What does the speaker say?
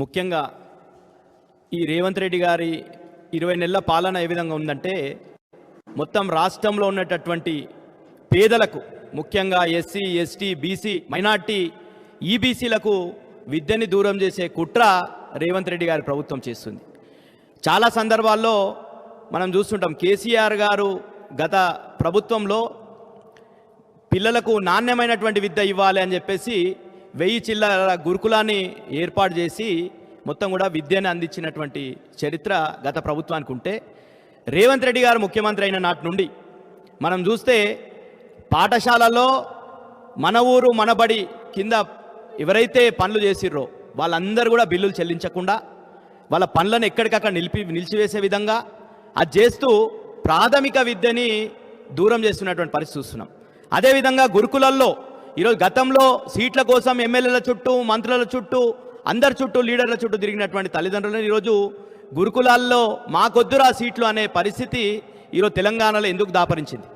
ముఖ్యంగా ఈ రేవంత్ రెడ్డి గారి ఇరవై నెలల పాలన ఏ విధంగా ఉందంటే మొత్తం రాష్ట్రంలో ఉన్నటటువంటి పేదలకు ముఖ్యంగా ఎస్సీ ఎస్టీ బీసీ మైనార్టీ ఈబీసీలకు విద్యని దూరం చేసే కుట్ర రేవంత్ రెడ్డి గారి ప్రభుత్వం చేస్తుంది. చాలా సందర్భాల్లో మనం చూస్తుంటాం కేసీఆర్ గారు గత ప్రభుత్వంలో పిల్లలకు నాణ్యమైనటువంటి విద్య ఇవ్వాలి అని చెప్పేసి వెయ్యి చిల్లర గురుకులాన్ని ఏర్పాటు చేసి మొత్తం కూడా విద్యను అందించినటువంటి చరిత్ర గత ప్రభుత్వానికి ఉంటే రేవంత్ రెడ్డి గారు ముఖ్యమంత్రి అయిన నాటి నుండి మనం చూస్తే పాఠశాలలో మన ఊరు మనబడి కింద ఎవరైతే పనులు చేసిర్రో వాళ్ళందరూ కూడా బిల్లులు చెల్లించకుండా వాళ్ళ పనులను ఎక్కడికక్కడ నిలిపి నిలిచివేసే విధంగా అది చేస్తూ ప్రాథమిక విద్యని దూరం చేస్తున్నటువంటి పరిస్థితి చూస్తున్నాం. అదేవిధంగా గురుకులల్లో ఈరోజు గతంలో సీట్ల కోసం ఎమ్మెల్యేల చుట్టూ మంత్రుల చుట్టూ అందరి చుట్టూ లీడర్ల చుట్టూ తిరిగినటువంటి తల్లిదండ్రులను ఈరోజు గురుకులాల్లో మాకొద్దురా సీట్లు అనే పరిస్థితి ఈరోజు తెలంగాణలో ఎందుకు దాపరించింది?